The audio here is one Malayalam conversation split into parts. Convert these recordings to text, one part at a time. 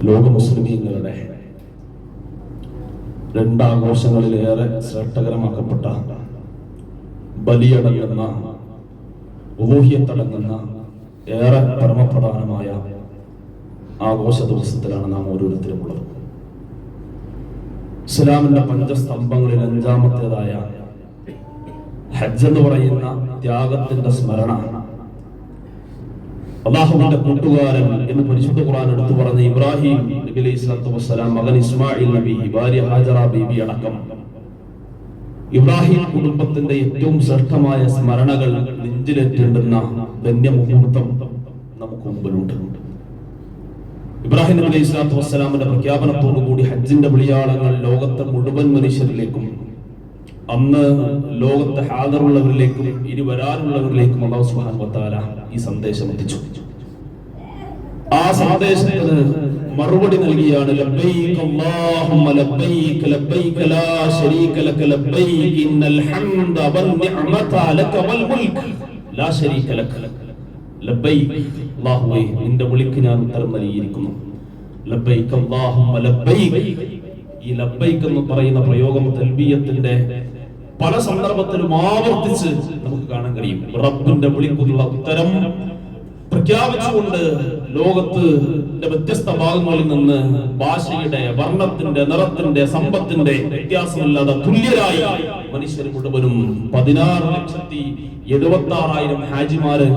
ലോക മുസ്ലിമീങ്ങളുടെ രണ്ടാഘോഷങ്ങളിലേറെ ശ്രേഷ്ഠകരമാക്കപ്പെട്ട ബലിയടങ്ങുന്ന ഊഹ്യത്തടങ്ങുന്ന ഏറെ പരമപ്രധാനമായ ആഘോഷ ദിവസത്തിലാണ് നാം ഓരോരുത്തരും ഉള്ളത് ഇസ്ലാമിന്റെ പഞ്ചസ്തംഭങ്ങളിൽ അഞ്ചാമത്തേതായ ഹജ്ജ് എന്ന് പറയുന്ന ത്യാഗത്തിന്റെ സ്മരണ അള്ളാഹുവിന്റെ കൂട്ടുകാരൻ എന്ന് പരിശുദ്ധ ഖുർആൻ എടുത്തു പറഞ്ഞ ഇബ്രാഹിം നബി അലൈഹി സ്വലാത്തു വസ്സലാം മകൻ ഇസ്മായിൽ നബി ഭാര്യ ഹാജറ ബീബി അടക്കം. ഇബ്രാഹിം കുടുംബത്തിന്റെ ഏറ്റവും ശ്രേഷ്ഠമായ സ്മരണകൾ നെഞ്ചിലേറ്റേണ്ടുന്ന ധന്യമുഹൂർത്തം നമുക്ക് മുമ്പിലുണ്ട്. ഇബ്രാഹിം നബി അലൈഹി സ്വലാത്തു വസ്സലാമിന്റെ പ്രഖ്യാപനത്തോടുകൂടി ഹജ്ജിന്റെ വിളിയാളങ്ങൾ ലോകത്തെ മുഴുവൻ മനുഷ്യരിലേക്കും അന്ന് ലോകത്ത് ഹാദറുള്ളവരിലേക്കും ഇനി വരാനുള്ളവരിലേക്കും അള്ളാഹു സുബ്ഹാനഹു വത്താല ഈ സന്ദേശം എത്തിച്ചു. ആ സന്ദേശത്തിന് മറുപടി നൽകിയാണ് ലബ്ബൈക അല്ലാഹുമ്മ ലബ്ബൈക ലബ്ബൈക ലബ്ബൈക ഇന്നൽ മുൽക്ക് ലാ ലബ്ബൈക അല്ലാഹുവേ നിന്റെ വിളിക്ക് ഞാൻ ഉത്തരം നൽകിയിരിക്കുന്നു. ലബ്ബൈക അല്ലാഹുമ്മ ലബ്ബൈക. ഈ ലബ്ബൈക്ക് എന്ന് പറയുന്ന പ്രയോഗം തൽബിയത്തിന്റെ പല സന്ദർഭത്തിലും ആവർത്തിച്ച് നമുക്ക് കാണാൻ കഴിയും. റബ്ബിന്റെ വിളിക്കുള്ള ഉത്തരം പ്രഖ്യാപിച്ചുകൊണ്ട് ലോകത്ത് വ്യത്യസ്ത ഭാഗങ്ങളിൽ നിന്ന് ഭാഷയുടെ വർണത്തിന്റെ നിറത്തിന്റെ സമ്പത്തിന്റെ വ്യത്യാസമില്ലാതെ തുല്യരായി മനുഷ്യർ മുഴുവനും പതിനാറ് ലക്ഷത്തി എഴുപത്തി ആറായിരം ഹാജിമാര്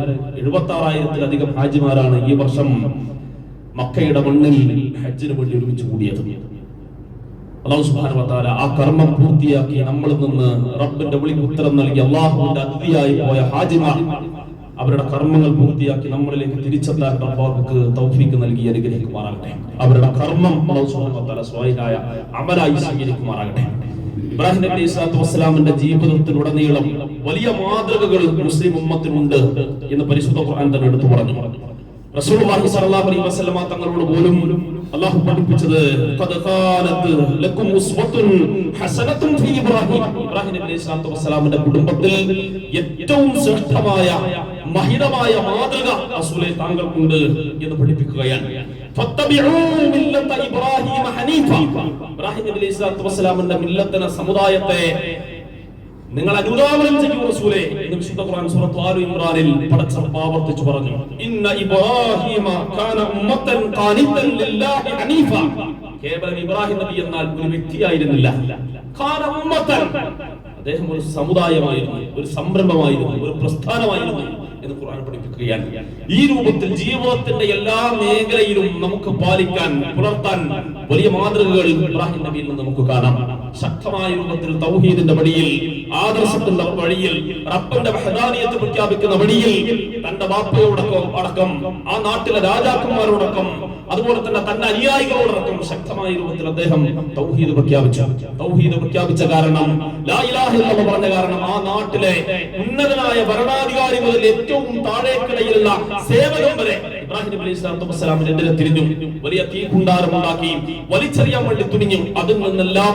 എഴുപത്തി ആറായിരത്തിലധികം ഹാജിമാരാണ് ഈ വർഷം മക്കയുടെ മണ്ണിൽ ഹജ്ജിന് വേണ്ടി ഒരുമിച്ച് കൂടിയത്. അള്ളാഹു സുബ്ഹാനഹു വ തആല ആ കർമ്മം പൂർത്തിയാക്കി നമ്മളിൽ നിന്ന് റബ്ബിന്റെ വിളിക്ക് ഉത്തരം നൽകി അള്ളാഹുവിന്റെ അതിഥിയായി പോയ ഹാജിമാർ അവരുടെ കർമ്മങ്ങൾ പൂർത്തിയാക്കി നമ്മളിലേക്ക് തിരിച്ചെത്താൻ റബ്ബാക്ക് തൗഫീക്ക് നൽകി അനുഗ്രഹിക്കുമാറാകട്ടെ. അവരുടെ കർമ്മം അള്ളാഹുസ്ബാനുവത്താല സ്വായിനായ അമലായി സ്വീകരിക്കുമാറാകട്ടെ. ഇബ്രാഹിം നബി ഇസ്ലാത്തു വസ്സലാമിന്റെ ജീവിതത്തിലുടനീളം വലിയ മാതൃകകൾ മുസ്ലിം ഉമ്മത്തിനുണ്ട് എന്ന് പരിശുദ്ധ ഖുർആൻ തന്നെ എടുത്തു പറഞ്ഞു. റസൂലുള്ളാഹി സ്വല്ലല്ലാഹു അലൈഹി വസല്ലമ തങ്ങളോട് പോലും അല്ലാഹു പഠിപ്പിച്ചത് ഇബ്രാഹിമിന്റെ കുടുംബത്തിൽ ഏറ്റവും ശ്രേഷ്ഠമായ മഹിതമായ മാതൃക റസൂലെ താങ്കൾക്കുണ്ട് എന്ന് പഠിപ്പിക്കുകയാണ്. ഇബ്രാഹിം നബി അലൈഹി സ്വലാത്തു വസ്സലാമിന്റെ മില്ലത്തിന സമുദായത്തെ നിങ്ങൾ അനുദാപനം ചെയ്യൂ റസൂലേ എന്ന് വിശുദ്ധ ഖുർആൻ സൂറത്ത് ആലു ഇംറാനിൽ പടച്ചറപ്പ് ആവർത്തിച്ചു പറഞ്ഞു. ഇന്ന ഇബ്രാഹിമ കാന ഉമ്മത്തൻ ഖാനിതൻ ലില്ലാഹി ഹനീഫ. കേവലം ഇബ്രാഹിം നബി എന്നാൽ ഒരു വ്യക്തിയായിരുന്നില്ല. കാന ഉമ്മത്തൻ. അദ്ദേഹം ഒരു സമുദായമായിരുന്നു ഒരു സംരംഭമായിരുന്നു ഒരു പ്രസ്ഥാനമായിരുന്നു. എന്ന് ഖുർആൻ പഠിപ്പിക്കുകയാണ്. ഈ രൂപത്തിൽ ജീവിതത്തിന്റെ എല്ലാ മേഖലയിലും നമുക്ക് പാലിക്കാൻ പുലർത്താൻ വലിയ മാതൃകകൾ ഇബ്രാഹിം നബിയിൽ നിന്ന് നമുക്ക് കാണാം. ശക്തമായ രൂപത്തിൽ തൗഹീദിന്റെ വഴിയിൽ ആദർശത്തിന്റെ വഴിയിൽ റബ്ബിന്റെ വഹദാനിയത്ത് പ്രഖ്യാപിക്കുന്ന വഴിയിൽ തന്റെ ബാപ്പയോടൊപ്പം അടക്കം ആ നാട്ടിലെ രാജാക്കന്മാരോടക്കം അതുപോലെ തന്നെ തന്റെ അനുയായികളോടൊപ്പം ശക്തമായ രൂപത്തിൽ അദ്ദേഹം തൗഹീദ് പ്രഖ്യാപിച്ചു. തൗഹീദ് പ്രഖ്യാപിച്ച കാരണം ലാ ഇലാഹ ഇല്ലല്ലാഹ് പറഞ്ഞ കാരണം ആ നാട്ടിലെ ഉന്നതനായ ഭരണാധികാരി മുതൽ ഏറ്റവും താഴേക്കിടയിലുള്ള സേവകൻ വരെ ഇബ്രാഹിം നബി അലൈഹി സ്വലാത്തു വസ്സലാമിന്റെ എതിരെ തിരിഞ്ഞു. വലിയ തീകുണ്ടാരം ഉണ്ടാക്കി. വലിച്ചെറിയാൻ വേണ്ടി തുനിഞ്ഞു. അതിൽ നിന്നെല്ലാം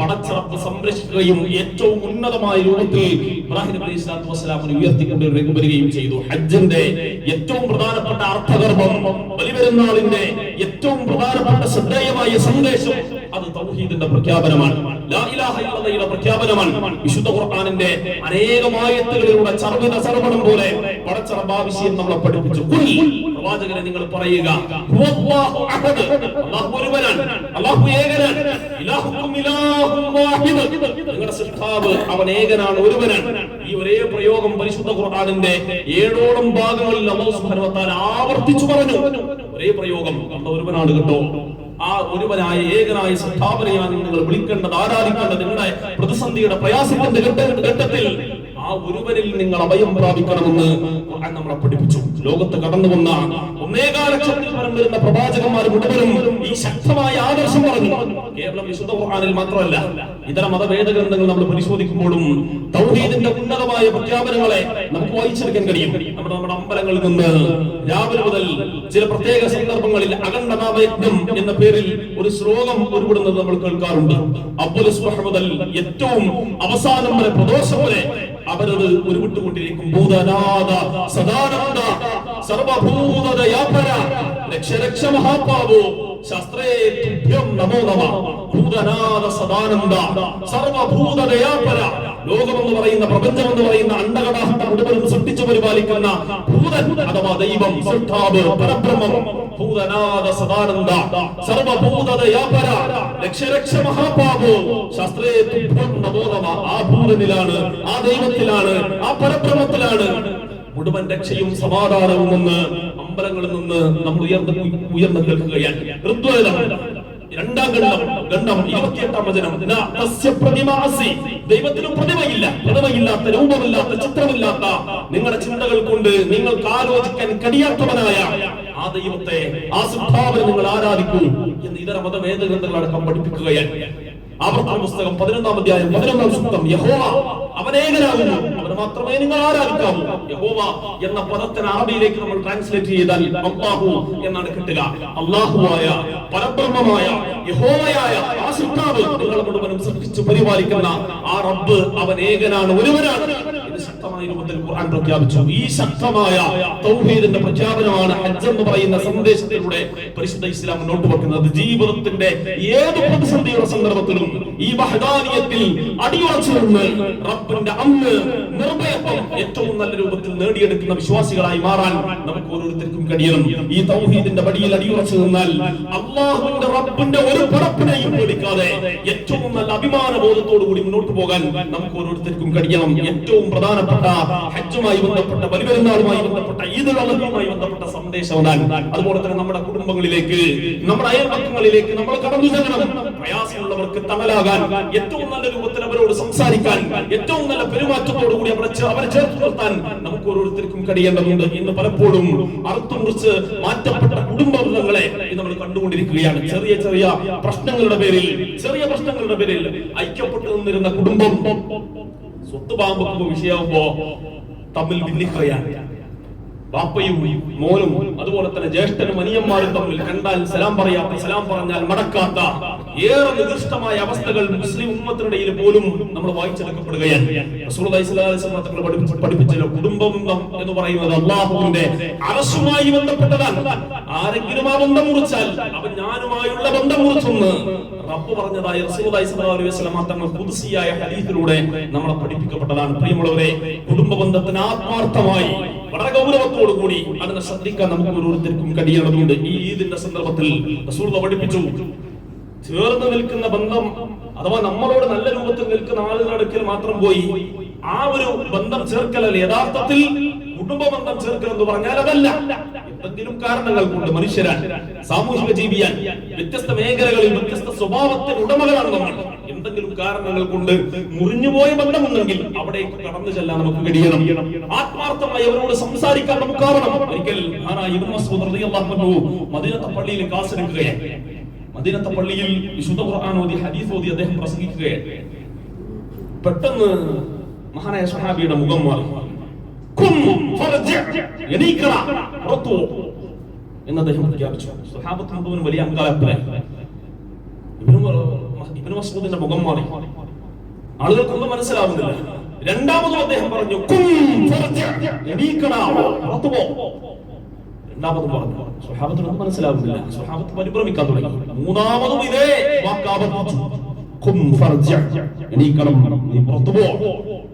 പടച്ചറപ്പ് സംരക്ഷിക്കുകയും ഏറ്റവും ഉന്നതമായ രൂപത്തിൽ ഇബ്രാഹിം നബി അലൈഹി സ്വലാത്തു വസ്സലാമിനെ ഉയർത്തിക്കൊണ്ട് വരികയും ചെയ്തു. ഹജ്ജിന്റെ ഏറ്റവും പ്രധാനപ്പെട്ട അർത്ഥകർമ്മം ബലിപെരുന്നാളിന്റെ ഏറ്റവും പ്രധാനപ്പെട്ട ശ്രദ്ധേയമായ സന്ദേശം അത് തൗഹീദിന്റെ പ്രഖ്യാപനമാണ്. ലാ ഇലാഹ ഇല്ലല്ലാഹയുടെ പ്രഖ്യാപനമാണ്. വിശുദ്ധ ഖുർആനിന്റെ അനേകമായത്തുകളിലൂടെ ചർവിത സർവണം പോലെ പടച്ചറബ് വിഷയം നമ്മളെ പഠിപ്പിച്ചു. പ്രവാചകനെ നിങ്ങൾ പറയുക. അല്ലാഹു ഒരുവനാണ്. അള്ളാഹു ഏകനാണ്. ഇലാഹുക്കും ഇലാഹും വാഹിദ്. നിങ്ങളുടെ സൃഷ്ടാവ് അവൻ ഏകനാണ് ഒരുവനാണ്. ഈ ഒരേ പ്രയോഗം പരിശുദ്ധ ഖുർആനിന്റെ ഏഴോളം ഭാഗങ്ങളിൽ അല്ലാഹു സുബ്ഹാനഹു ആവർത്തിച്ചു പറഞ്ഞു. ഒരേ പ്രയോഗം അല്ലാഹു ഒരുവനാണ് കേട്ടോ. ഒരുവനായ ഏകനായ സദ്ധാപനയാണ് നിങ്ങൾ വിളിക്കേണ്ടത് ആരാധിക്കേണ്ടത് നിങ്ങളുടെ പ്രതിസന്ധിയുടെ പ്രയാസത്തിന്റെ ഘട്ട- ഘട്ടത്തിൽ ആ ഒരുവരിൽ നിങ്ങൾ അഭയം പ്രാപിക്കണമെന്ന് ഖുർആൻ നമ്മളെ പഠിപ്പിച്ചു. ലോകത്ത് കടന്നു വന്ന ഒന്നേകാല ലക്ഷത്തിൽ പരം വരുന്ന പ്രവാചകന്മാർ മുഴുവനും ഈ ശക്തമായ ആദർശം പറഞ്ഞു. കേവലം വിശുദ്ധ ഖുർആനിൽ മാത്രമല്ല ഇതര മതഭേദ ഗ്രന്ഥങ്ങൾ നമ്മൾ പരിശോധിക്കുമ്പോഴും തൗഹീദിന്റെ ഉന്നതമായ പ്രഖ്യാപനങ്ങളെ നമുക്ക് വായിച്ചെടുക്കാൻ കഴിയും. നമ്മുടെ നമ്മുടെ അമ്പലങ്ങളിൽ നിന്ന് രാവിലെ മുതൽ ചില പ്രത്യേക സന്ദർഭങ്ങളിൽ അഖണ്ഡനാമയജ്ഞം എന്ന പേരിൽ ഒരു ശ്ലോകം ഉരുവിടുന്നത് നമ്മൾ കേൾക്കാറുണ്ട്. അബ്ദുൽ മുതൽ ഏറ്റവും അവസാനം വരെ പ്രദോഷം വരെ അവരത് ഉരുവിട്ടുകൊണ്ടിരിക്കും ഭൂതനാഥ സദാനന്ദ സർവഭൂതദയാപര രക്ഷ ലക്ഷലക്ഷ മഹാപാവോ ശാസ്ത്രേ തുഭ്യം നമോ നമ. ഭൂതനാഥ സദാനന്ദ സർവഭൂത ദയാപര ലോകമെന്ന് പറയുന്ന പ്രപഞ്ചം എന്ന് പറയുന്ന അണ്ടകടാഹം സൃഷ്ടിച്ചു പരിപാലിക്കുന്ന ഭൂതൻ അഥവാ ദൈവം സൃഷ്ടാവ് പരബ്രഹ്മം ഭൂതനാഥ സദാനന്ദ സർവഭൂത ദയാപര ലക്ഷരക്ഷ മഹാപാപോ ശാസ്ത്രേ നമ ആ ഭൂതനിലാണ് ആ ദൈവത്തിലാണ് ആ പരബ്രഹ്മത്തിലാണ് മുഴുവൻ രക്ഷയും സമാധാനവും നിന്ന് അമ്പലങ്ങളിൽ നിന്ന് നമ്മൾ ഉയർന്ന് ഉയർന്നു കേൾക്കുകയാണ്. ഋഗ്വേദം രണ്ടാം ഗണ്ഡം ഗണ്ഡം ഇരുപത്തിയെട്ടാം വചനം. പ്രതിമാസി. ദൈവത്തിന് പ്രതിമയില്ല. പ്രതിമയില്ലാത്ത രൂപമില്ലാത്ത ചിത്രമില്ലാത്ത നിങ്ങളുടെ ചിന്തകൾ കൊണ്ട് നിങ്ങൾക്ക് ആലോചിക്കാൻ കഴിയാത്തവനായ ആ ദൈവത്തെ ആ സിദ്ധാവനെ നിങ്ങൾ ആരാധിക്കൂ എന്ന് ഇതര മതവേദഗ്രന്ഥങ്ങളടക്കം പഠിപ്പിക്കുകയാണ് ആവർത്തന പുസ്തകം പതിനൊന്നാം അധ്യായം പതിനൊന്നാം സൂക്തം. യഹോവ അവനേകനാകുന്നു. അവന് മാത്രമേ നിങ്ങൾ ആരാധിക്കാവൂ. യഹോവ എന്ന പദത്തിന് അറബിയിലേക്ക് നമ്മൾ ട്രാൻസ്ലേറ്റ് ചെയ്താൽ അള്ളാഹു എന്നാണ് കിട്ടുക. അള്ളാഹുവായ പരബ്രഹ്മമായ യഹോവയായ ആ സിദ്ധാവ് നിങ്ങൾ മുഴുവനും സൃഷ്ടിച്ചു പരിപാലിക്കുന്ന ആ റബ്ബ് അവൻ ഏകനാണ് ഒരുവനാണ് ശക്തമായ രൂപത്തിൽ ഖുർആൻ പ്രഖ്യാപിച്ചു. ഈ ശക്തമായ തൗഹീദിന്റെ പ്രഖ്യാപനമാണ് ഹജ്ജ് എന്ന് പറയുന്ന സന്ദേശത്തിലൂടെ പരിശുദ്ധ ഇസ്ലാം മുന്നോട്ട് വെക്കുന്നത് ജീവിതത്തിന്റെ ഏത് പ്രതിസന്ധിയുടെ സന്ദർഭത്തിലും ഈ ബഹദാനിയത്തിൽ അടിയുറച്ചു നിന്ന് റബ്ബിന്റെ അന്ന് നിർഭയത്വം ഏറ്റവും നല്ല രൂപത്തിൽ നേടിയെടുക്കുന്ന വിശ്വാസികളായി മാറാൻ നമുക്ക് ഓരോരുത്തർക്കും കഴിയണം. ഈ തൗഹീദിന്റെ വടിയിൽ അടിയുറച്ചു നിന്നാൽ അള്ളാഹുവിന്റെ റബ്ബിന്റെ ഒരു പടപ്പിനെയും പേടിക്കാതെ ഏറ്റവും നല്ല അഭിമാന ബോധത്തോടു കൂടി മുന്നോട്ട് പോകാൻ നമുക്ക് ഓരോരുത്തർക്കും കഴിയണം. ഏറ്റവും പ്രധാനപ്പെട്ട ഹജ്ജുമായി ബന്ധപ്പെട്ട ബലിപെരുന്നാളുമായി ബന്ധപ്പെട്ട ഈദുൽ അദ്ഹയുമായി ബന്ധപ്പെട്ട സന്ദേശം അതുപോലെ തന്നെ നമ്മുടെ കുടുംബങ്ങളിലേക്ക് നമ്മുടെ അയൽപക്കങ്ങളിലേക്ക് നമ്മൾ കടന്നു ചെല്ലണം. പ്രയാസമുള്ളവർക്ക് തണലാകാൻ ഏറ്റവും നല്ല രൂപത്തിൽ അവരോട് സംസാരിക്കാൻ ഏറ്റവും നല്ല പെരുമാറ്റത്തോടു കൂടി അവരെ അവരെ ചേർത്ത് നിർത്താൻ നമുക്ക് ഓരോരുത്തർക്കും കഴിയേണ്ടതുണ്ട് ഇന്ന് പലപ്പോഴും അറുത്തു മുറിച്ച് മാറ്റപ്പെട്ട കുടുംബങ്ങളെ നമ്മൾ കണ്ടുകൊണ്ടിരിക്കുകയാണ്. ചെറിയ ചെറിയ പ്രശ്നങ്ങളുടെ പേരിൽ ചെറിയ പ്രശ്നങ്ങളുടെ പേരിൽ ഐക്യപ്പെട്ടു നിന്നിരുന്ന കുടുംബം സ്വത്ത് പാമ്പോ വിഷയമാകുമ്പോ തമ്മിൽ ഭിന്നിക്കുകയാണ്. ബാപ്പയും മോനും അതുപോലെ തന്നെ ജ്യേഷ്ഠനും അനിയന്മാരും തമ്മിൽ കണ്ടാൽ സലാം പറയാത്ത സലാം പറഞ്ഞാൽ മടക്കാത്ത ഏറെ നികൃഷ്ടമായ അവസ്ഥകൾ മുസ്ലിം ഉമ്മത്തിനിടയിൽ പോലും നമ്മൾ വായിച്ചെടുക്കപ്പെടുകയാണ്. പഠിപ്പിച്ചല്ലോ കുടുംബ എന്ന് പറയുന്നത് അള്ളാഹുവിന്റെ അറസുമായി ബന്ധപ്പെട്ടതാണ്. ആരെങ്കിലും ആ ബന്ധം മുറിച്ചാൽ അവൻ ഞാനുമായുള്ള ബന്ധം മുറിച്ചെന്ന് റബ്ബ് പറഞ്ഞതായി തങ്ങൾ ഖുദ്സിയായ ഹദീസിലൂടെ നമ്മളെ പഠിപ്പിക്കപ്പെട്ടതാണ്. പ്രിയമുള്ളവരെ കുടുംബ ബന്ധത്തിന് ആത്മാർത്ഥമായി വളരെ ഗൗരവത്തോടു കൂടി അതിനെ ശ്രദ്ധിക്കാൻ നമുക്ക് ഓരോരുത്തർക്കും കഴിയേണ്ടതുണ്ട്. ഈ ഈദിന്റെ സന്ദർഭത്തിൽ പഠിപ്പിച്ചു. ചേർന്ന് നിൽക്കുന്ന ബന്ധം അഥവാ നമ്മളോട് നല്ല രൂപത്തിൽ നിൽക്കുന്ന ആളുകളുടെ അടുക്കൽ മാത്രം പോയി ആ ഒരു ബന്ധം ചേർക്കലല്ല യഥാർത്ഥത്തിൽ കുടുംബ ബന്ധം ചേർക്കൽ എന്ന് പറഞ്ഞാൽ അതല്ല. എന്തെങ്കിലും കാരണങ്ങൾ കൊണ്ട് മനുഷ്യരാൻ സാമൂഹിക ജീവിയാൻ വ്യത്യസ്ത മേഖലകളിൽ വ്യത്യസ്ത സ്വഭാവത്തിന് ഉടമകളാണ് നമ്മൾ. എന്തെങ്കിലും കാരണങ്ങൾ കൊണ്ട് മുറിഞ്ഞുപോയ ബന്ധമുണ്ടെങ്കിൽ അവിടേക്ക് കടന്നു ചെല്ലാൻ നമുക്ക് കഴിയണം. ആത്മാർത്ഥമായി അവരോട് സംസാരിക്കാൻ നമുക്ക് ആവണം. ഒരിക്കൽ മദീനത്തെ പള്ളിയിൽ ക്ലാസ് എടുക്കുകയാണ്. മദീനത്തെ പള്ളിയിൽ വിശുദ്ധ ഖുർആൻ ഓതി ഹദീസ് ഓതി അദ്ദേഹം പ്രസംഗിക്കുകയാണ്. പെട്ടെന്ന് മഹാനായ സഹാബിയുടെ മുഖം മാറി. എന്ന് അദ്ദേഹം പ്രഖ്യാപിച്ചു. സഹാബത്ത് മുഴുവൻ വലിയ ഇബ്നു മസ്ഊദിന്റെ മുഖം മാറി. ആളുകൾക്കൊന്നും മനസ്സിലാവുന്നില്ല. രണ്ടാമതും അദ്ദേഹം പറഞ്ഞു കും ഫർജി. എണീക്കട, പുറത്തു പോ രണ്ടാമതും പറഞ്ഞു. സ്വഹാബത്തിനൊന്നും മനസ്സിലാവുന്നില്ല. സ്വഹാബത്ത് പരിഭ്രമിക്കാൻ തുടങ്ങി. മൂന്നാമതും ഇതേ വാക്ക് ഖും ഫർജ. എണീക്കണം നീ പുറത്തു പോ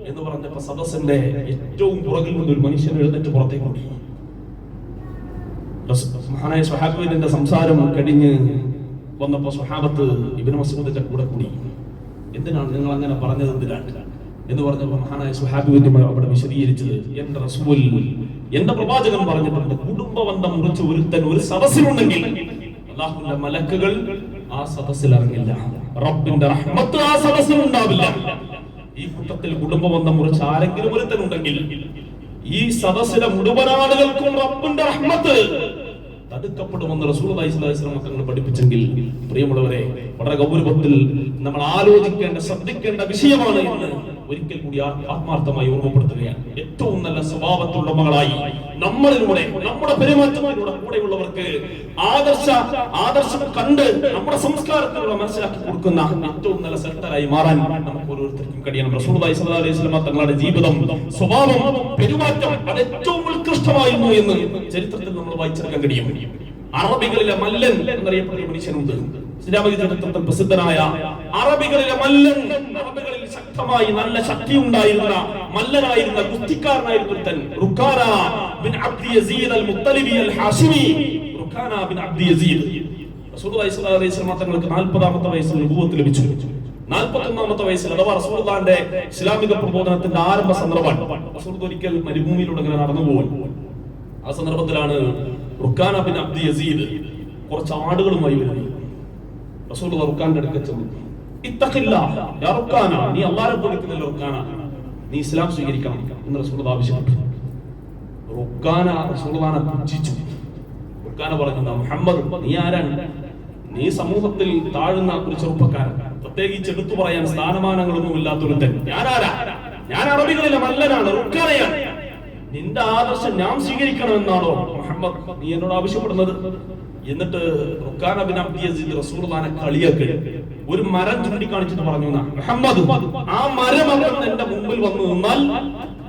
എന്ന് പറഞ്ഞപ്പോ സദസ്സിന്റെ ഏറ്റവും പുറകിൽ നിന്ന് ഒരു മനുഷ്യൻ എഴുന്നേറ്റ് പുറത്തേക്ക് ഓടി. മഹാനായ സ്വഹാബിന്റെ സംസാരം കഴിഞ്ഞ് വന്നപ്പോ സ്വഹാബത്ത് ഇബിന് മസൂദിന്റെ കൂടെ കൂടി. എന്തിനാണ് നിങ്ങൾ അങ്ങനെ പറഞ്ഞത് എന്തിനാണ്? എന്ന് പറഞ്ഞപ്പോ മഹാനായ സുഹാബിന്റെ അവിടെ വിശദീകരിച്ചത് എന്റെ റസൂൽ എന്റെ പ്രവാചകൻ പറഞ്ഞിട്ടുണ്ട് കുടുംബ ബന്ധം മുറിച്ച് ഒരുത്തൻ ഒരു സദസ്സിലുണ്ടെങ്കിൽ അള്ളാഹുവിന്റെ മലക്കുകൾ ആ സദസ്സിൽ ഇറങ്ങില്ല റബ്ബിന്റെ റഹ്മത്ത് ആ സദസ്സിൽ ഉണ്ടാവില്ല ഈ കൂട്ടത്തിൽ കുടുംബ ബന്ധം മുറിച്ച് ആരെങ്കിലും ഒരുത്തൻ ഉണ്ടെങ്കിൽ ഈ സദസ്സിലെ മുഴുവൻ ആളുകൾക്കും റബ്ബിന്റെ റഹ്മത്ത് തടുക്കപ്പെടുമെന്ന് വസല്ലം തങ്ങൾ പഠിപ്പിച്ചെങ്കിൽ പ്രിയമുള്ളവരെ വളരെ ഗൗരവത്തിൽ നമ്മൾ ആലോചിക്കേണ്ട ശ്രദ്ധിക്കേണ്ട വിഷയമാണ് എന്ന് ഒരിക്കൽ കൂടി ആത്മാർത്ഥമായി ഓർമ്മപ്പെടുത്തുകയാണ്. ഏറ്റവും നല്ല സ്വഭാവത്തുള്ളമകളായി നമ്മളിലൂടെ നമ്മുടെ പെരുമാറ്റത്തിലൂടെ കൂടെയുള്ളവർക്ക് ആദർശ ആദർശം കണ്ട് നമ്മുടെ സംസ്കാരത്തിലൂടെ മനസ്സിലാക്കി കൊടുക്കുന്ന ഏറ്റവും നല്ല സെക്ടറായി മാറാൻ നമുക്ക് ഓരോരുത്തർക്കും കഴിയണം. റസൂലുള്ളാഹി സ്വല്ലല്ലാഹി അലൈഹി തങ്ങളുടെ ജീവിതം സ്വഭാവം പെരുമാറ്റം അത് ഏറ്റവും ഉത്കൃഷ്ടമായിരുന്നു എന്ന് ചരിത്രത്തിൽ നമ്മൾ വായിച്ചെടുക്കാൻ കഴിയും. അറബികളിലെ മല്ലൻ എന്നറിയപ്പെടുന്ന മനുഷ്യനുണ്ട്. ഇസ്ലാമിക ചരിത്രത്തിൽ പ്രസിദ്ധനായ അറബികളിലെ മല്ലൻ അറബികളിൽ ശക്തമായി നല്ല ശക്തി ഉണ്ടായിരുന്ന മല്ലനായിരുന്ന കുസ്തിക്കാരനായിരുന്ന ബിൻ അൽ ബിൻ യസീദ്. റസൂലുള്ളാഹി തങ്ങൾക്ക് 40ാമത്തെ വയസ്സിൽ നബുവത്ത് ലഭിച്ചു. 41ാമത്തെ വയസ്സിൽ അഥവാ റസൂലുള്ളാഹിന്റെ ഇസ്ലാമിക പ്രബോധനത്തിന്റെ ആരംഭ സന്ദർഭമാണ് ഒരിക്കൽ മരുഭൂമിയിലൂടെ ഇങ്ങനെ നടന്നു പോകും ആ സന്ദർഭത്തിലാണ് റുക്കാന ബിൻ അബ്ദി യസീദ് കുറച്ച് ആടുകളുമായി വരുന്നത്. അടുക്ക യാ റുക്കാന നീ റുക്കാന നീ ഇസ്ലാം എന്ന് റുക്കാന റുക്കാന നീ ആരാണ്? നീ സമൂഹത്തിൽ താഴ്ന്ന ഒരു ചെറുപ്പക്കാരൻ. പ്രത്യേകിച്ച് എടുത്തു പറയാൻ സ്ഥാനമാനങ്ങളൊന്നും ഇല്ലാത്തൊരുത്തൻ ഞാനാരാ? ഞാൻ അറബികളിലെ മല്ലനാണ് നിന്റെ ആദർശം ഞാൻ സ്വീകരിക്കണമെന്നാണോ മുഹമ്മദ് നീ എന്നോട് ആവശ്യപ്പെടുന്നത്? എന്നിട്ട് റസൂലുള്ളാഹിനെ കളിയാക്കി. ഒരു മരം ചൂണ്ടിക്കാണിച്ചിട്ട് പറഞ്ഞു മുഹമ്മദ് ആ മരം അവിടെ എന്റെ മുമ്പിൽ വന്നു നിന്നാൽ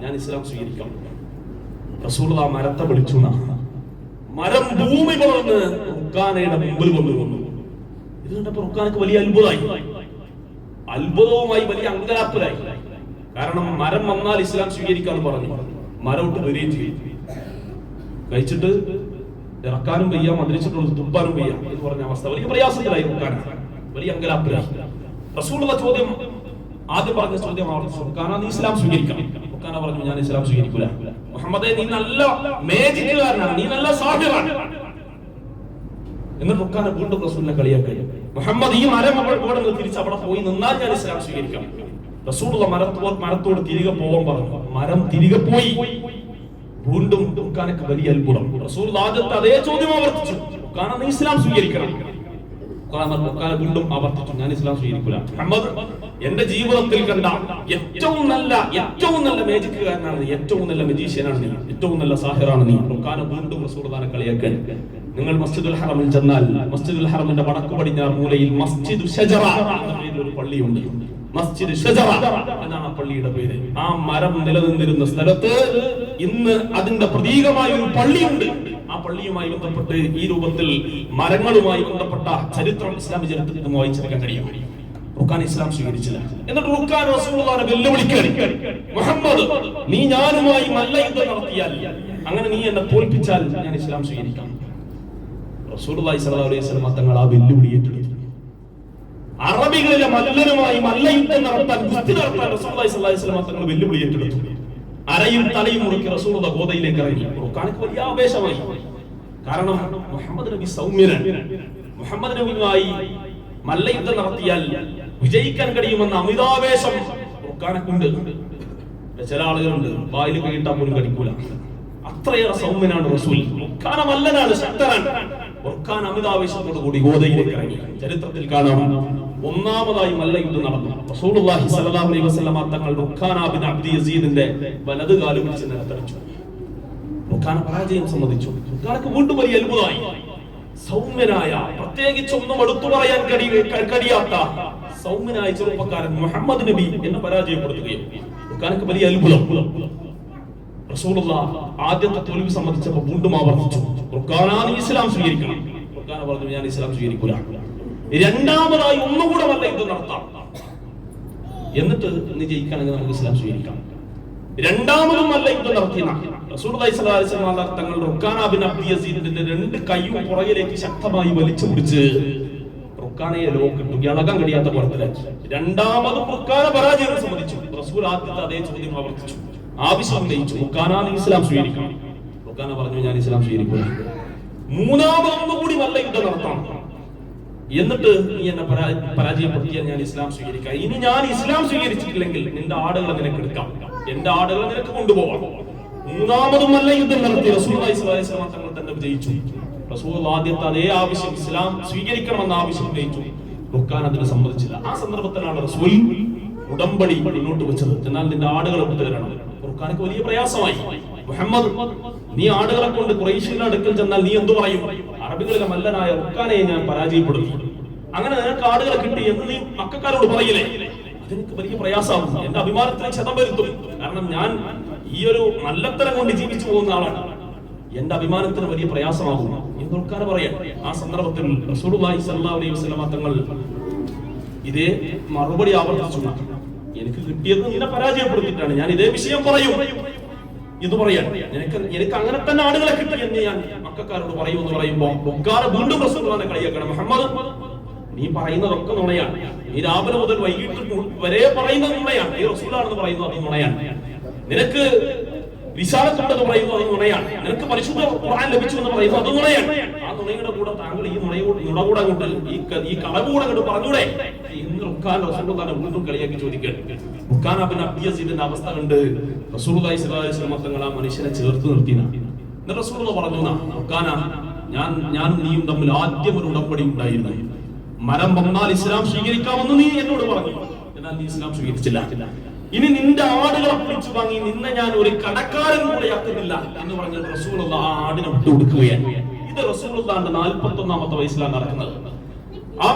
ഞാൻ ഇസ്ലാം സ്വീകരിക്കാം. റസൂർദ ആ മരത്തെ വിളിച്ചു. മരം ഭൂമി പറഞ്ഞ് റുക്കാനയുടെ മുമ്പിൽ വന്നു വന്നു ഇത് കണ്ടപ്പോ റുക്കാനക്ക് വലിയ അത്ഭുതമായി. അത്ഭുതവുമായി വലിയ അങ്കലാപ്പിലായി കാരണം മരം വന്നാൽ ഇസ്ലാം സ്വീകരിക്കാന്ന് പറഞ്ഞു. മരം ഇട്ട് വരികയും ചെയ്യും കഴിച്ചിട്ട് ഇറക്കാനും വയ്യ മന്ത്രിച്ചിട്ടുള്ളത് തുപ്പാനും വയ്യ എന്ന് പറഞ്ഞ അവസ്ഥ. വലിയ പ്രയാസത്തിലായി വലിയ അങ്കലാപ്പിലായി. റസൂലുള്ള ചോദ്യം ആദ്യം പറഞ്ഞ ചോദ്യം ആവർത്തിച്ചു നീ ഇസ്ലാം സ്വീകരിക്കാം റുക്കാന പറഞ്ഞു ഞാൻ ഇസ്ലാം സ്വീകരിക്കൂല. മുഹമ്മദെ നീ നല്ല മേജിക്കുകാരനാണ്. നീ നല്ല സാധ്യമാണ് എന്നിട്ട് റുക്കാന വീണ്ടും റസൂലിനെ കളിയാക്കി മുഹമ്മദ് ഈ മരം അവൾ ഇവിടെ തിരിച്ച് അവിടെ പോയി നിന്നാൽ ഞാൻ ഇസ്ലാം സ്വീകരിക്കാം. റസൂലുള്ള മരത്തോട് മരത്തോട് തിരികെ പോകാൻ പറഞ്ഞു. മരം തിരികെ പോയി. വീണ്ടും ഉക്കാനക്ക് വലിയ അത്ഭുതം. റസൂൽ ആദ്യത്തെ അതേ ചോദ്യം ആവർത്തിച്ചു. റുക്കാന നീ ഇസ്ലാം സ്വീകരിക്കണം. റുക്കാന വീണ്ടും ആവർത്തിച്ചു. ഞാൻ ഇസ്ലാം സ്വീകരിക്കില്ല മുഹമ്മദ് എന്റെ ജീവിതത്തിൽ കണ്ട ഏറ്റവും നല്ല ഏറ്റവും നല്ല മേജിക്കുകാരനാണ് നീ. ഏറ്റവും നല്ല മജീഷ്യനാണ് നീ. ഏറ്റവും നല്ല സാഹിറാണ് നീ. ഉക്കാന വീണ്ടും റസൂൽദാനെ കളിയാക്കാൻ. നിങ്ങൾ മസ്ജിദുൽ ഹറമിൽ ചെന്നാൽ മസ്ജിദുൽ ഹറമിന്റെ വടക്കു പടിഞ്ഞാറ് മൂലയിൽ മസ്ജിദ് ഒരു പള്ളിയുണ്ട്. മസ്ജിദ് എന്നാണ് ആ പള്ളിയുടെ പേര്. ആ മരം നിലനിന്നിരുന്ന സ്ഥലത്ത് ഇന്ന് അതിന്റെ പ്രതീകമായ ഒരു പള്ളിയുണ്ട്. ആ പള്ളിയുമായി ബന്ധപ്പെട്ട് ഈ രൂപത്തിൽ മരങ്ങളുമായി ബന്ധപ്പെട്ട ചരിത്രം ഇസ്ലാമിക ചരിത്രത്തിൽ നിന്ന് വായിച്ചെടുക്കാൻ കഴിയും. റുക്കാൻ ഇസ്ലാം സ്വീകരിച്ചില്ല. എന്നിട്ട് റുക്കാൻ റസൂലുള്ളാഹിനെ വെല്ലുവിളിക്കുകയാണ്. മുഹമ്മദ് നീ ഞാനുമായി മല്ല യുദ്ധം നടത്തിയാൽ അങ്ങനെ നീ എന്നെ തോൽപ്പിച്ചാൽ ഞാൻ ഇസ്ലാം സ്വീകരിക്കാം. റസൂലുള്ളാഹി സ്വല്ലല്ലാഹു അലൈഹി വസല്ലം തങ്ങൾ ആ വെല്ലുവിളി ഏറ്റെടുത്തു. അറബികളിലെ മല്ലനുമായി മല്ലയുദ്ധം നടത്താൻ കുസ്തി നടത്താൻ അലൈഹി വസല്ലം തങ്ങൾ വെല്ലുവിളി ഏറ്റെടുത്തു. അരയും തലയും മുറുക്കി റസൂലുള്ള ഗോതയിലേക്ക് ഇറങ്ങി. റുക്കാനക്ക് വലിയ ആവേശമായി. കാരണം മുഹമ്മദ് നബി സൗമ്യനാണ്. മുഹമ്മദ് നബിയുമായി മല്ലയുദ്ധം നടത്തിയാൽ വിജയിക്കാൻ കഴിയുമെന്ന അമിതാവേശം റുക്കാനക്കുണ്ട് ചില ആളുകളുണ്ട് വായിൽ കൈയിട്ടാ പോലും കടിക്കൂല. അത്രയേറെ സൗമ്യനാണ് റസൂൽ. റുക്കാന മല്ലനാണ് ശക്തനാണ്. റുക്കാൻ അമിതാവേശത്തോടു കൂടി ഗോതയിലേക്ക് ഇറങ്ങി. ചരിത്രത്തിൽ കാണാം ഒന്നാമതായി മല്ലയുദ്ധം നടന്നു. റസൂലുള്ളാഹി സ്വല്ലല്ലാഹു അലൈഹി വസല്ലമ തങ്ങൾ റുഖാന ബിൻ അബ്ദി യസീദിന്റെ വലത് കാൽ പിടിച്ച് നിലത്തടിച്ചു. റുഖാന പരാജയം സമ്മതിച്ചു. റുഖാനക്ക് വീണ്ടും വലിയ അത്ഭുതമായി. സൗമ്യനായ പ്രത്യേകിച്ച് ഒന്നും എടുത്തു പറയാൻ കഴിയാത്ത സൗമ്യനായ ചെറുപ്പക്കാരൻ മുഹമ്മദ് നബി എന്ന് പരാജയപ്പെടുത്തുകയും റുഖാനക്ക് വലിയ അത്ഭുതം. റസൂലുള്ള ആദ്യത്തെ തോൽവി സംബന്ധിച്ചപ്പോൾ വീണ്ടും ആവർത്തിച്ചു. നീ ഇസ്ലാം സ്വീകരിക്കണം. റുഖാന പറഞ്ഞു ഞാൻ ഇസ്ലാം സ്വീകരിക്കൂല. രണ്ടാമതായി ഒന്നുകൂടെ വല്ല യുദ്ധം നടത്താം. എന്നിട്ട് നീ ജയിക്കണമെങ്കിൽ നമുക്ക് ഇസ്ലാം സ്വീകരിക്കാം. രണ്ടാമതും വല്ല യുദ്ധം നടത്തിയ റുക്കാന അബ്ദി യസീദിന്റെ രണ്ട് കൈയും പുറകിലേക്ക് ശക്തമായി വലിച്ചു പിടിച്ച് റുക്കാനയെ ലോക്കിട്ടു ഇളകാൻ കഴിയാത്ത പുറത്തിലാക്കി രണ്ടാമതും റുക്കാന പരാജയം സമ്മതിച്ചു റസൂൽ ആദ്യത്തെ അതേ ചോദ്യം ആവർത്തിച്ചു. ആവശ്യം ഉന്നയിച്ചു റുക്കാന ഇസ്ലാം സ്വീകരിക്കണം. റുക്കാന പറഞ്ഞു ഞാൻ ഇസ്ലാം സ്വീകരിക്കുന്നു മൂന്നാമതൊന്നും കൂടി വല്ല യുദ്ധം നടത്താം എന്നിട്ട് നീ എന്നെ പരാ- പരാജയപ്പെടുത്തിയാൽ ഞാൻ ഇസ്ലാം സ്വീകരിക്കാം. ഇനി ഞാൻ ഇസ്ലാം സ്വീകരിച്ചിട്ടില്ലെങ്കിൽ നിന്റെ ആടുകളെ നിനക്ക് എടുക്കാം. എന്റെ ആടുകളെ നിനക്ക് കൊണ്ടുപോകാം മൂന്നാമതും നല്ല യുദ്ധം നടത്തി. റസൂൽ തങ്ങൾ തന്നെ വിജയിച്ചു. റസൂൽ ആദ്യത്തെ അതേ ആവശ്യം ഇസ്ലാം സ്വീകരിക്കണമെന്ന ആവശ്യം ഉന്നയിച്ചു. റുക്കാൻ അതിനെ സമ്മതിച്ചില്ല. ആ സന്ദർഭത്തിലാണ് റസൂൽ ഉടമ്പടി മുന്നോട്ട് വെച്ചത്. എന്നാൽ നിന്റെ ആടുകളെ വിട്ടു തരണം വലിയ പ്രയാസമായി. മുഹമ്മദ് നീ ആടുകളെ കൊണ്ട് കുറേശ്യരുടെ അടുക്കൽ ചെന്നാൽ നീ എന്തു പറയും? അറബികളിലെ മല്ലനായ റുക്കാനെ ഞാൻ പരാജയപ്പെടുത്തി. അങ്ങനെ നിനക്ക് ആടുകളെ കിട്ടി എന്ന് നീ മക്കാരോട് പറയില്ലേ? അതെനിക്ക് വലിയ പ്രയാസമാകും എന്റെ അഭിമാനത്തിന് ക്ഷതം വരുത്തും. കാരണം ഞാൻ ഈ ഒരു നല്ലത്തരം കൊണ്ട് ജീവിച്ചു പോകുന്ന ആളാണ്. എന്റെ അഭിമാനത്തിന് വലിയ പ്രയാസമാകും. എന്ന് തുറക്കാൻ പറയാൻ ആ സന്ദർഭത്തിൽ റസൂലുള്ളാഹി സ്വല്ലല്ലാഹു അലൈഹി വസല്ലം തങ്ങൾ ഇതേ മറുപടി ആവർത്തിച്ചു എനിക്ക് കിട്ടിയത് നിന്നെ പരാജയപ്പെടുത്തിയിട്ടാണ്. ഞാൻ ഇതേ വിഷയം പറയും. ഇത് പറയാൻ. എനിക്ക് എനിക്ക് അങ്ങനെ തന്നെ ആളുകളെ കിട്ടി എന്ന് ഞാൻ മക്കാരോട് പറയുമെന്ന് പറയുമ്പോ ബൊക്കാറ് വീണ്ടും റസൂലുള്ളാഹിനെ കളിയാക്കണം. മുഹമ്മദ് നീ പറയുന്നതൊക്കെ നുണയാണ്. നീ രാവിലെ മുതൽ വൈകിട്ട് വരെ പറയുന്നത് നുണയാണ്. നീ റസൂലാണെന്ന് പറയുന്നത് അത് നുണയാണ്. നിനക്ക് വിശാലത്തുണ്ടെന്ന് പറയുന്നത് അത് നുണയാണ്. നിനക്ക് പരിശുദ്ധ ഖുർആൻ ലഭിച്ചു എന്ന് പറയുന്നത് അത് നുണയാണ്. ആ നുണയുടെ കൂടെ താങ്കൾ ഈ നുണയോട് നുണ കൂടെ അങ്ങോട്ട് ഈ ഈ കളവ് കൂടെ അങ്ങോട്ട് പറഞ്ഞൂടെ. ഇന്ന് റുക്കാൻ റസൂലുള്ളാഹിനെ വീണ്ടും കളിയാക്കി ചോദിക്കുകയാണ്. റുക്കാൻ അബിൻ അബ്ദിയസീദിന്റെ അവസ്ഥ കണ്ട് റസൂലുള്ളാഹി സ്വല്ലല്ലാഹി അലൈഹി വസല്ലം തങ്ങൾ ആ മനുഷ്യനെ ചേർത്ത് നിർത്തിന എന്നിട്ട് റസൂലുള്ള പറഞ്ഞു "നാ, ഞാൻ ഞാൻ നീയും തമ്മിൽ ആദ്യം ഒരു ഉടമ്പടി ഉണ്ടായിരുന്നു. മരം വന്നാൽ ഇസ്ലാം സ്വീകരിക്കാമെന്ന് നീ എന്നോട് പറഞ്ഞു. എന്നാൽ നീ ഇസ്ലാം സ്വീകരിച്ചില്ല. ഇനി നിന്റെ ആടുകൾ അപ്പിച്ചു വാങ്ങി നിന്നെ ഞാൻ ഒരു കടക്കാരൻ കൂടെ ആക്കുന്നില്ല എന്ന് പറഞ്ഞ റസൂൾ ആ ആടിനെ വിട്ടു കൊടുക്കുകയാണ് ഇത് റസൂൾ നാൽപ്പത്തി ഒന്നാമത്തെ വയസ്സിലാണ് നടക്കുന്നത്. ആ